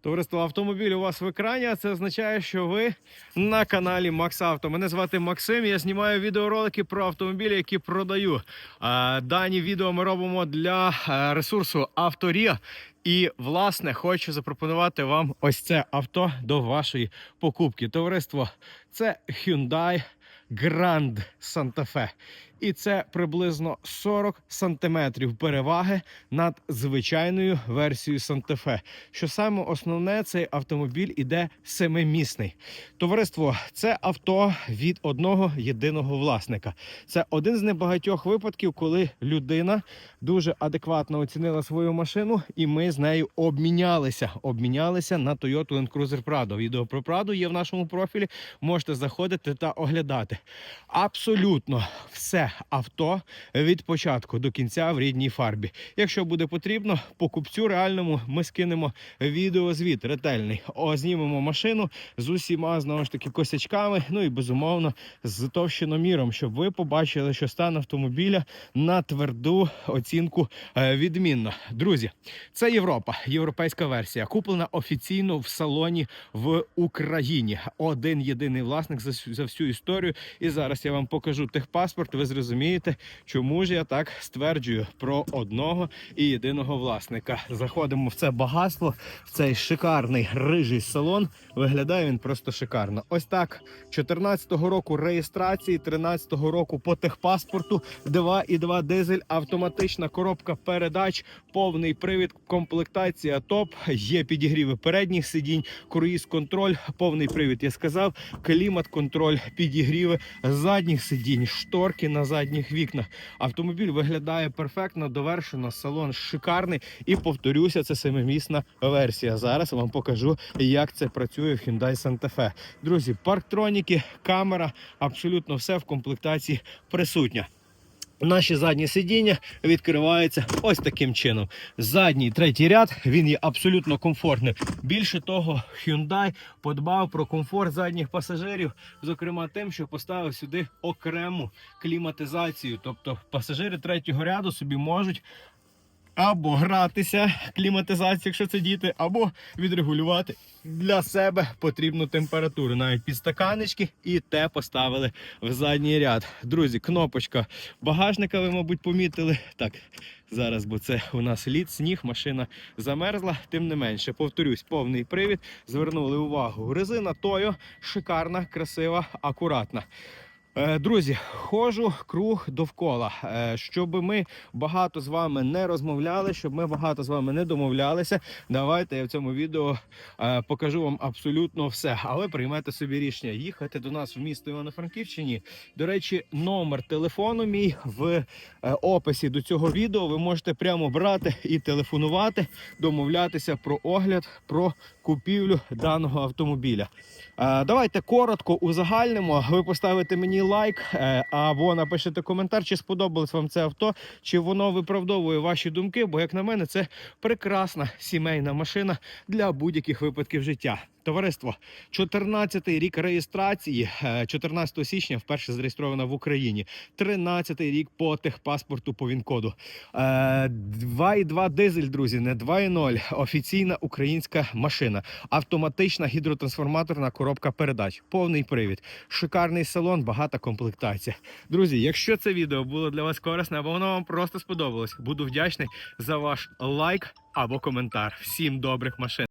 Товариство автомобіль у вас в екрані, а це означає, що ви на каналі Макс Авто. Мене звати Максим. Я знімаю відеоролики про автомобілі, які продаю. Дані відео ми робимо для ресурсу Авторія. І, власне, хочу запропонувати вам ось це авто до вашої покупки. Товариство, це Hyundai Grand Santa Fe. І це приблизно 40 сантиметрів переваги над звичайною версією Fe. Що саме основне, цей автомобіль іде семимісний. Товариство, це авто від одного єдиного власника. Це один з небагатьох випадків, коли людина дуже адекватно оцінила свою машину, і ми з нею обмінялися. Обмінялися на Toyota Land Cruiser Prado. Відео про Prado є в нашому профілі. Можете заходити та оглядати. Абсолютно все авто від початку до кінця в рідній фарбі. Якщо буде потрібно, покупцю реальному ми скинемо відеозвіт ретельний. О, знімемо машину з усіма знову ж таки косячками. Ну і безумовно з товщиноміром, щоб ви побачили, що стан автомобіля на тверду оцінку е, відмінно. Друзі, це Європа, європейська версія, куплена офіційно в салоні в Україні. Один єдиний власник за всю історію. І зараз я вам покажу техпаспорт. Ви зрозумієте, чому ж я так стверджую про одного і єдиного власника. Заходимо в це багатство, в цей шикарний рижий салон. Виглядає він просто шикарно. Ось так. 14-го року реєстрації, 13-го року по техпаспорту, 2,2 дизель, автоматична коробка передач, повний привід, комплектація топ. Є підігріви передніх сидінь, круїз контроль, повний привід. Я сказав, клімат контроль, підігріви задніх сидінь, шторки на задніх вікнах. Автомобіль виглядає перфектно, довершено, салон шикарний. І повторюся, це семимісна версія. Зараз вам покажу, як це працює в Hyundai Santa Fe. Друзі, парктроніки, камера, абсолютно все в комплектації присутнє. Наші задні сидіння відкриваються ось таким чином. Задній третій ряд він є абсолютно комфортним. Більше того, Hyundai подбав про комфорт задніх пасажирів, зокрема тим, що поставив сюди окрему кліматизацію. Тобто пасажири третього ряду собі можуть або гратися кліматизацію, якщо це діти, або відрегулювати для себе потрібну температуру. Навіть підстаканечки і те поставили в задній ряд. Друзі, кнопочка багажника, ви, мабуть, помітили. Так, зараз, бо це у нас лід, сніг, машина замерзла. Тим не менше, повторюсь, повний привід. Звернули увагу. Резина Тойо шикарна, красива, акуратна. Е, Друзі, ходжу круг довкола, Е, щоб ми багато з вами не розмовляли, щоб ми багато з вами не домовлялися. Давайте я в цьому відео е, покажу вам абсолютно все. А ви приймете собі рішення їхати до нас в місто Івано-Франківщині. До речі, номер телефону мій в описі до цього відео. Ви можете прямо брати і телефонувати, домовлятися про огляд, про купівлю даного автомобіля. Давайте коротко узагальнимо. Ви поставите мені лайк е, або напишете коментар, чи сподобалось вам це авто, чи воно виправдовує ваші думки. Бо, як на мене, це прекрасна сімейна машина для будь-яких випадків життя. Товариство, 14-й рік реєстрації, е, 14 січня вперше зареєстрована в Україні. 13-й рік по техпаспорту по ВІН-коду. Е, 2,2 дизель, друзі, не 2,0. Офіційна українська машина. Автоматична гідротрансформаторна коробка передач. Повний привід. Шикарний салон, багата комплектація. Друзі, якщо це відео було для вас корисне, або воно вам просто сподобалось, буду вдячний за ваш лайк або коментар. Всім добрих машин.